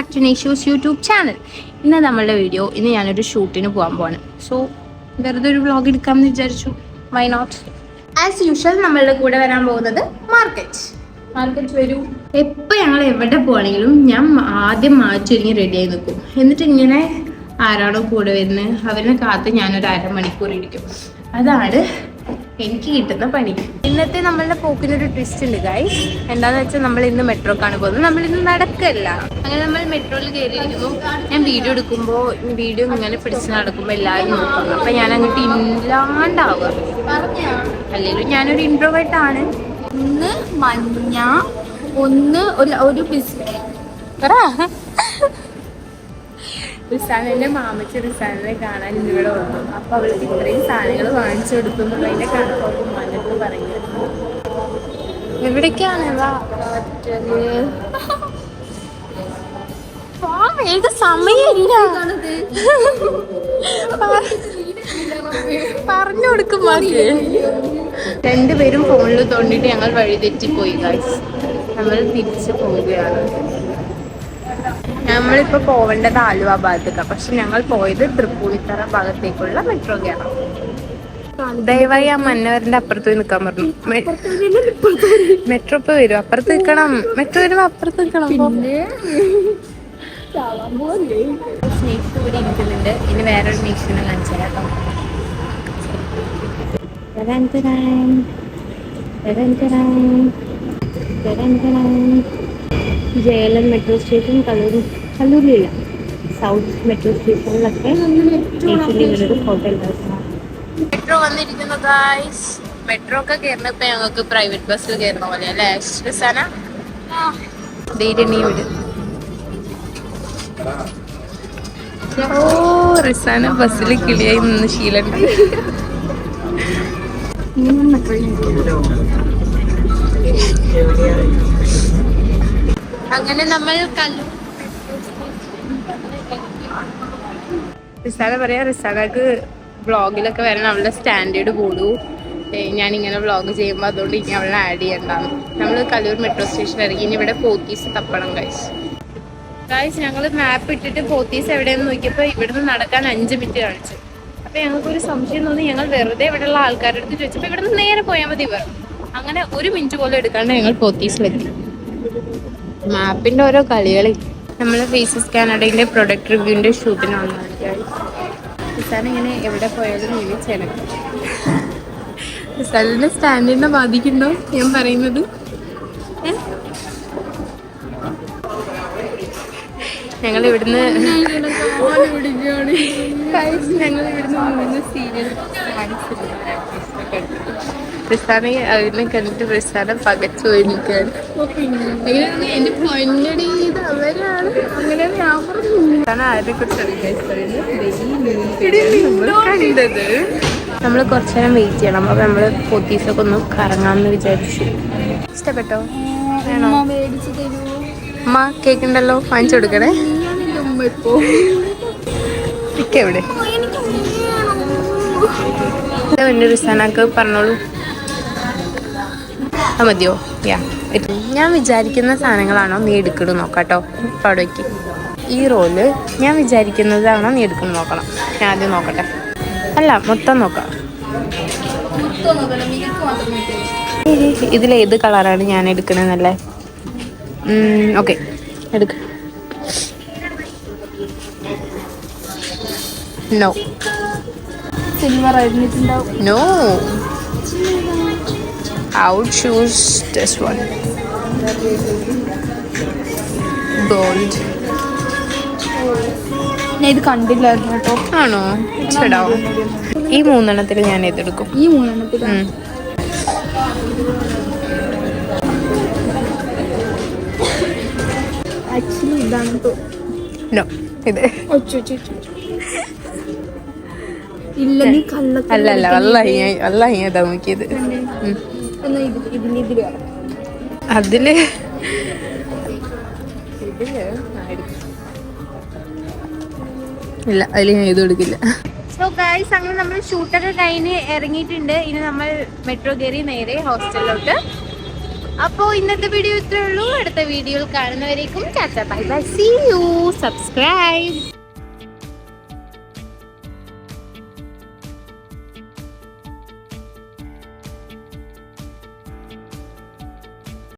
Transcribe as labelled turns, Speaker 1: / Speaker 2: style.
Speaker 1: Back to നേഷ്യൂസ് YouTube channel ഇന്ന് നമ്മളുടെ വീഡിയോ ഇന്ന് ഞാനൊരു ഷൂട്ടിന് പോകാൻ പോവാണ്. സോ വെറുതെ ഒരു വ്ളോഗ് എടുക്കാമെന്ന് വിചാരിച്ചു. വൈ നോട്ട് ആസ് യൂഷ്വൽ നമ്മളുടെ കൂടെ വരാൻ പോകുന്നത് മാർക്കറ്റ്. മാർക്കറ്റ് വരൂ. എപ്പോൾ ഞങ്ങൾ എവിടെ പോകണമെങ്കിലും ഞാൻ ആദ്യം മാറ്റൊരുങ്ങി റെഡിയായി നിൽക്കും. എന്നിട്ട് ഇങ്ങനെ ആരാണോ കൂടെ വരുന്നത് അവരെ കാത്ത് ഞാനൊരു അരമണിക്കൂർ ഇരിക്കും. അതാണ് എനിക്ക് കിട്ടുന്ന പണി. ഇന്നത്തെ നമ്മളുടെ പോക്കിനൊരു ട്വിസ്റ്റ് ഉണ്ട് ഗായ് എന്താന്ന് വെച്ചാൽ നമ്മൾ ഇന്ന് മെട്രോക്കാണ് പോകുന്നത്. നമ്മൾ ഇന്ന് നടക്കല്ല. അങ്ങനെ നമ്മൾ മെട്രോയിൽ കയറിയിരിക്കുമ്പോൾ ഞാൻ വീഡിയോ എടുക്കുമ്പോൾ വീഡിയോ ഇങ്ങനെ പിടിച്ച് നടക്കുമ്പോൾ എല്ലാവരും നോക്കും. അപ്പം ഞാൻ അങ്ങോട്ട് ഇല്ലാണ്ടാവുക. അല്ലെങ്കിലും ഞാനൊരു ഇൻട്രോവേർട്ട് ആണ്.
Speaker 2: ഒന്ന് മഞ്ഞ ഒന്ന് ഒരു ഒരു ബിസ്ക്കറ്റ്
Speaker 1: റിസാനെ മാമച്ച റിസാനെ കാണാൻ ഇവിടെ വന്നു. അപ്പൊ അവൾക്ക് ഇത്രയും സാധനങ്ങൾ വാങ്ങിച്ചു കൊടുത്തു എന്നുള്ളതിന്റെ കണക്കോട്ട് മഞ്ഞത്ത് പറഞ്ഞു. എവിടേക്കാണ് സമയമില്ല. പറഞ്ഞു കൊടുക്കും രണ്ടുപേരും ഫോണിൽ തോണ്ടിട്ട് ഞങ്ങൾ വഴി തെറ്റിപ്പോയി ഗൈസ് നമ്മൾ തിരിച്ചു പോവുകയാണ്. നമ്മളിപ്പോ പോവേണ്ടത് ആലുവ ഭാഗത്തേക്കാണ് പക്ഷെ ഞങ്ങൾ പോയത് തൃപ്പൂണിത്തറ ഭാഗത്തേക്കുള്ള മെട്രോ കയറാം ദയവായി ആ മന്നവരന്റെ അപ്പുറത്ത് പോയി നിൽക്കാൻ പറഞ്ഞു. മെട്രോ ഇപ്പൊ വരും. അപ്പുറത്ത് നിൽക്കണം. മെട്രോ വരുമ്പോ അപ്പുറത്ത് നിൽക്കണം. സ്നേക്സ് ഇവിടെ ഇരിക്കുന്നുണ്ട് ഇനി വേറൊരു സ്നേക്സിനെ കാണിച്ചു തരാം. തരാൻ തരാൻ തരാൻ തരാൻ തരാൻ. തരാൻ ജയലം മെട്രോ സ്റ്റേഷൻ കല്ലൂർ കല്ലൂരിലില്ല സൗത്ത് മെട്രോ സ്റ്റേഷനിലൊക്കെ ഹോട്ടൽ മെട്രോ വന്നിരിക്കുന്നു ഗായ്സ് മെട്രോ ഒക്കെ കയറുന്നപ്പോ ഞങ്ങൾക്ക് പ്രൈവറ്റ് ബസ്സിൽ കയറുന്ന പോലെ അല്ലേ വിട് ഓ റിസാന ബസ്സിൽ കിളിയായി നിന്ന് ശീലണ്ട്. അങ്ങനെ നമ്മൾ കല്ലു റിസാന പറയാ റിസാലക്ക് വ്ളോഗിലൊക്കെ വരണം അവളുടെ സ്റ്റാൻഡേർഡ് കൂടൂ. ഞാനിങ്ങനെ വ്ളോഗ് ചെയ്യുമ്പോൾ അതുകൊണ്ട് ഇനി അവളെ ആഡ് ചെയ്യണ്ടാന്ന് നമ്മൾ കല്ലൂർ മെട്രോ സ്റ്റേഷൻ ഇറങ്ങി ഇനി ഇവിടെ പോത്തീസ് തപ്പണം കഴിച്ച് ഗായ്സ് ഞങ്ങൾ മാപ്പ് ഇട്ടിട്ട് പോത്തീസ് എവിടെയെന്ന് നോക്കിയപ്പോൾ ഇവിടുന്ന് നടക്കാൻ അഞ്ച് മിനിറ്റ് കാണിച്ചു. അപ്പോൾ ഞങ്ങൾക്കൊരു സംശയം തോന്നി ഞങ്ങൾ വെറുതെ ഇവിടെയുള്ള ആൾക്കാരുടെ അടുത്ത് ചോദിച്ചപ്പോൾ ഇവിടുന്ന് നേരെ പോയാൽ മതി ഇവർ. അങ്ങനെ ഒരു മിനിറ്റ് പോലും എടുക്കാണ്ട് ഞങ്ങൾ പോത്തീസിലെത്തി. മാപ്പിന്റെ ഓരോ കളികളി. നമ്മൾ ഫേസസ് കാനഡയിലെ പ്രൊഡക്റ്റ് റിവ്യൂവിന്റെ ഷൂട്ടിന് വന്നതാണ് നിസാൻ ഇങ്ങനെ എവിടെ പോയാലും ഇങ്ങനെ ചെനക്കും സാറിന്റെ സ്റ്റാൻഡേർഡിനെ ബാധിക്കുന്നുണ്ടോ ഞാൻ പറയുന്നത്? ഞങ്ങൾ ഇവിടുന്ന് ഞങ്ങൾ ഇവിടുന്ന് മൂന്ന് സീരിയൽ റിസാനെ അതിനെ കണ്ടിട്ട് പ്രസ്ഥാനം പകച്ചു പോയിരിക്കുകയാണ്. എന്റെ പൊന്നടി ഇത് അവരാണ് അങ്ങനെ ഞാൻ പറഞ്ഞു ആരെ കുറിച്ചാണ് കണ്ടത് നമ്മൾ കുറച്ചു നേരം വെയിറ്റ് ചെയ്യണം. അപ്പൊ നമ്മൾ പൊത്തീസൊക്കെ ഒന്ന് കറങ്ങാമെന്ന് വിചാരിച്ചു. ഇഷ്ടപ്പെട്ടോ? അമ്മ കേക്ക് ഉണ്ടല്ലോ വാങ്ങിച്ചു കൊടുക്കണേ. എവിടെ? എന്റെ റിസാനാക്ക് പറഞ്ഞോളൂ. മതിയോ? യാ ഞാൻ വിചാരിക്കുന്ന സാധനങ്ങളാണോ? നീ എടുക്കണം? നോക്കാട്ടോ. ഇപ്പം അവിടെ വയ്ക്ക് ഈ റോൽ ഞാൻ വിചാരിക്കുന്നതാണോ നീ എടുക്കുന്നത് നോക്കണം. ഞാൻ ആദ്യം നോക്കട്ടെ. അല്ല മൊത്തം നോക്കാം. ഇതിലേത് കളറാണ് ഞാൻ എടുക്കണമെന്നല്ലേ ഓക്കെ. എടുക്ക. നോ
Speaker 2: സിൽവർ ആയിരുന്നിട്ടുണ്ടാവും
Speaker 1: No. I would choose this one. Gold.
Speaker 2: ഞാൻ ഇത് കണ്ടില്ലായിരുന്നു കേട്ടോ.
Speaker 1: ആണോ? ചേടാ ഈ മൂന്നെണ്ണത്തിൽ ഞാൻ ഇതെടുക്കും.
Speaker 2: ഈ മൂന്നെണ്ണത്തിൽ. ആക്ച്വലി ഇതാണ്.
Speaker 1: ഇത്.
Speaker 2: ഇല്ല നീ
Speaker 1: അല്ല അല്ല വല്ലാഹി വല്ലാഹി നോക്കിയത്.
Speaker 2: അതിൽ ഇതിൽ.
Speaker 1: ഇല്ല അതിൽ ഞാൻ എഴുതി കൊടുക്കില്ല സോ അങ്ങനെ നമ്മൾ ഷൂട്ടൊക്കെ കഴിഞ്ഞ് ഇറങ്ങിയിട്ടുണ്ട്. ഇനി നമ്മൾ മെട്രോ കയറി നേരെ ഹോസ്റ്റലിലോട്ട് അപ്പോൾ ഇന്നത്തെ വീഡിയോ ഇത്രേ ഉള്ളൂ. അടുത്ത വീഡിയോയിൽ കാണുന്നവരേക്കും bye bye see you subscribe